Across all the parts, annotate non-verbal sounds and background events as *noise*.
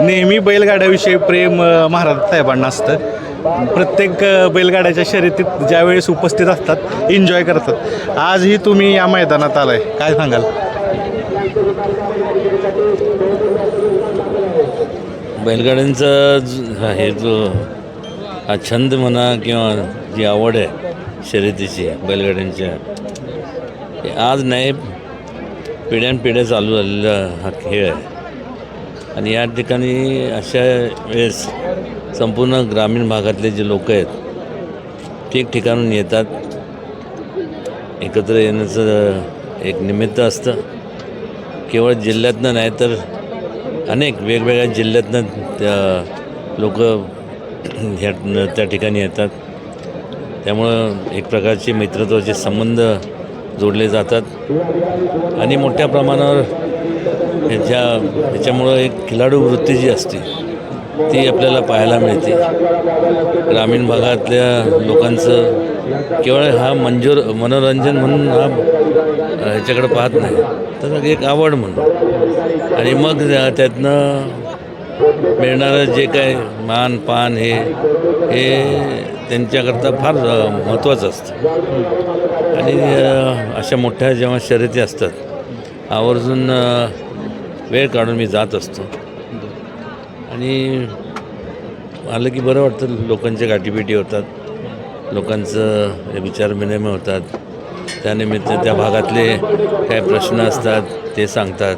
नेहमी बैलगाड्याविषयी प्रेम महाराज साहेबांना असतं. प्रत्येक बैलगाड्याच्या शर्यतीत ज्यावेळेस उपस्थित असतात एन्जॉय करतात. आजही तुम्ही या मैदानात आलाय. काय सांगाल? बैलगाड्यांचा हे जो हा छंद म्हणा किंवा जी आवड आहे शर्यतीची बैलगाड्यांच्या आज नाही पिढ्यानपिढ्या चालू झालेला हा खेळ आहे. आणि या ठिकाणी अशा वेळेस संपूर्ण ग्रामीण भागातले जे लोक आहेत ठिकठिकाणून येतात. एकत्र येण्याचं एक निमित्त असतं. केवळ जिल्ह्यातनं नाही तर अनेक वेगवेगळ्या जिल्ह्यातनं त्या लोक ह्या त्या ठिकाणी येतात. त्यामुळं एक प्रकारचे मित्रत्वाचे संबंध जोडले जातात. आणि मोठ्या प्रमाणावर ह्याच्या ह्याच्यामुळं एक खिलाडू वृत्ती जी असते ती आपल्याला पाहायला मिळते. ग्रामीण भागातल्या लोकांचं केवळ हा मंजूर मनोरंजन म्हणून हा ह्याच्याकडे पाहत नाही तर एक आवड म्हणून. आणि मग त्या- त्यातनं मिळणारं जे काय मान पान हे हे त्यांच्याकरता फार महत्त्वाचं असतं. आणि अशा मोठ्या जेव्हा शर्यती असतात आवर्जून वेळ काढून मी जात असतो. आणि आलं की बरं वाटतं लोकांच्या गाठीभेटी होतात. लोकांचं विचार विनिमय होतात. त्यानिमित्त त्या भागातले काही प्रश्न असतात ते सांगतात.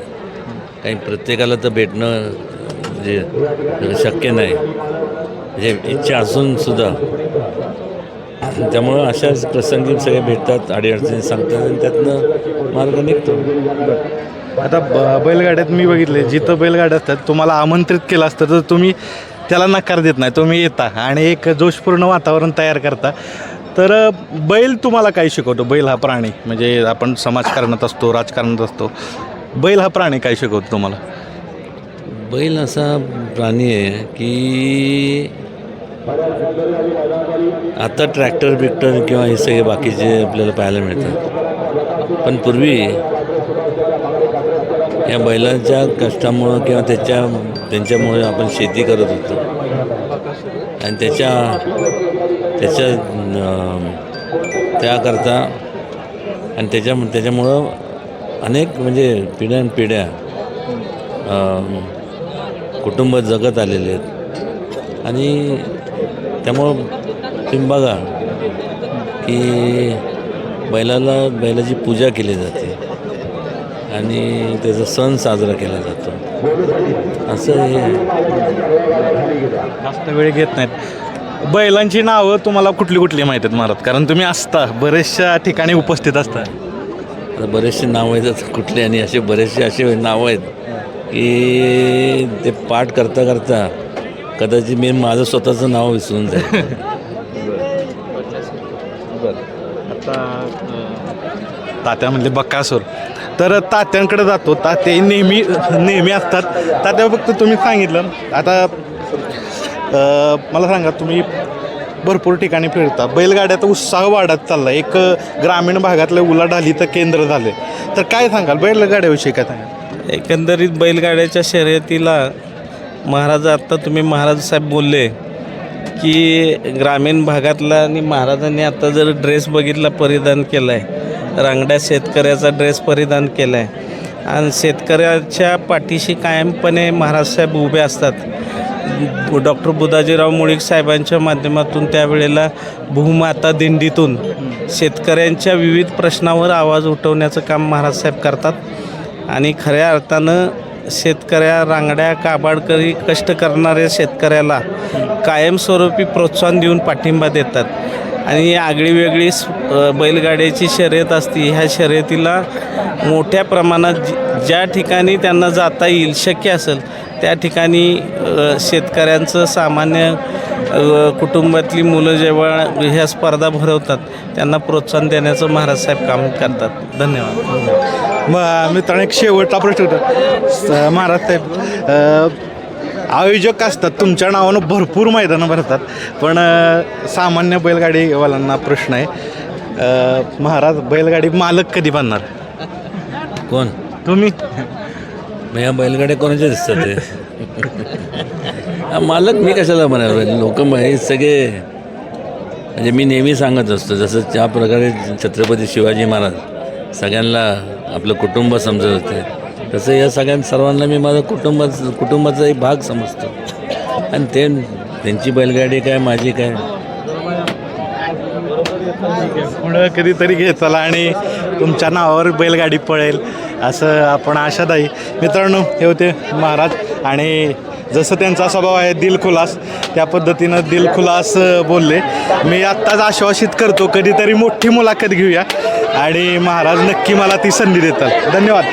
काही प्रत्येकाला तर भेटणं जे शक्य नाही. म्हणजे इच्छा असून सुद्धा. त्यामुळं अशाच प्रसंगी सगळे भेटतात अडीअडचणी सांगतात आणि त्यातनं मार्ग निघतो. आता ब- बैलगाड्यात मी बघितले जिथं बैलगाड्या असतात तुम्हाला आमंत्रित केलं असतं तर तुम्ही त्याला नकार देत नाही तुम्ही येता आणि एक जोशपूर्ण वातावरण तयार करता. तर बैल तुम्हाला काय शिकवतो? बैल हा प्राणी म्हणजे आपण समाजकारणात असतो राजकारणात असतो बैल हा प्राणी काय शिकवतो तुम्हाला? बैल असा प्राणी आहे की आता ट्रॅक्टर बिक्टर किंवा हे सगळे बाकीचे आपल्याला पाहायला मिळतात. पण पूर्वी या बैलांच्या कष्टामुळं किंवा त्याच्या त्यांच्यामुळे आपण शेती करत होतो. आणि त्याच्या त्याच्या त्याकरता आणि त्याच्या त्याच्यामुळं अनेक म्हणजे पिढ्यानपिढ्या कुटुंब जगत आलेले आहेत. आणि त्यामुळं तुम्ही बघा की बैलाला बैलाची पूजा केली जाते. आणि त्याचा सण साजरा केला जातो. असं हे. जास्त वेळ घेत नाहीत. बैलांची नावं तुम्हाला कुठली कुठली माहीत आहेत महाराज कारण तुम्ही असता बरेचशा ठिकाणी उपस्थित असता. आता बरेचसे नावं आहेत कुठले आणि असे बरेचसे असे नावं आहेत की ते पाठ करता करता कदाचित मी माझं स्वतःचं नाव विसरून जाईल. *laughs* आता तात्या म्हणले बक्कासूर. तर तात्यांकडे जातो. तात्या नेहमी नेहमी असतात. तात्या फक्त तुम्ही सांगितलं. आता मला सांगा तुम्ही भरपूर ठिकाणी फिरता. बैलगाड्याचा उत्साह वाढत चालला एक ग्रामीण भागातल्या उलाढालीचं केंद्र झाले. तर काय सांगाल? बैलगाड्याविषयी काय सांगाल? एकंदरीत बैलगाड्याच्या शर्यतीला महाराज आत्ता तुम्ही महाराज साहेब बोलले की ग्रामीण भागातला आणि महाराजांनी आता जर ड्रेस बघितला परिधान केला आहे रांगड्या शेतकऱ्याचा ड्रेस परिधान केला आहे आणि शेतकऱ्याच्या पाठीशी कायमपणे महाराज साहेब उभे असतात. डॉक्टर बुदाजीराव मुळीक साहेबांच्या माध्यमातून त्यावेळेला भूमाता दिंडीतून शेतकऱ्यांच्या विविध प्रश्नावर आवाज उठवण्याचं काम महाराज साहेब करतात. आणि खऱ्या अर्थानं शेतकऱ्या रांगड्या काबाडकरी कष्ट करणाऱ्या शेतकऱ्याला कायमस्वरूपी प्रोत्साहन देऊन पाठिंबा देतात. आणि आगळी वेगळी बैलगाड्याची शर्यत असती. ह्या शर्यतीला मोठ्या प्रमाणात ज्या ठिकाणी त्यांना जाता येईल शक्य असेल त्या ठिकाणी शेतकऱ्यांचं सामान्य कुटुंबातली मुलं जेव्हा ह्या स्पर्धा भरवतात त्यांना प्रोत्साहन देण्याचं महाराज साहेब काम करतात. धन्यवाद. मग मित्रांनो एक शेवटचा प्रश्न महाराज साहेब आयोजक असतात तुमच्या नावानं भरपूर मैदानं भरतात. पण सामान्य बैलगाडीवाल्यांना प्रश्न आहे महाराज बैलगाडी मालक कधी बनणार? कोण? तुम्ही? या बैलगाड्या कोणाच्या दिसतात ते? हा, मालक मी कशाला म्हणाल लोक हे सगळे म्हणजे मी नेहमी सांगत असतो जसं ज्या प्रकारे छत्रपती शिवाजी महाराज सगळ्यांना आपलं कुटुंब समजत होते तसं या सगळ्या सर्वांना मी माझं कुटुंबाचं कुटुंबाचा एक भाग समजतो. आणि ते त्यांची बैलगाडी काय माझी काय? पुढं कधीतरी घे चला आणि तुमच्या नावावर बैलगाडी पळेल असं आपण आशादायी. मित्रांनो हे होते महाराज. आणि जसं त्यांचा स्वभाव आहे दिलखुलास त्या पद्धतीनं दिलखुलास बोलले. मी आत्ताच आश्वासित करतो कधीतरी मोठी मुलाखत घेऊया. आणि महाराज नक्की मला ती संधी देतात. धन्यवाद.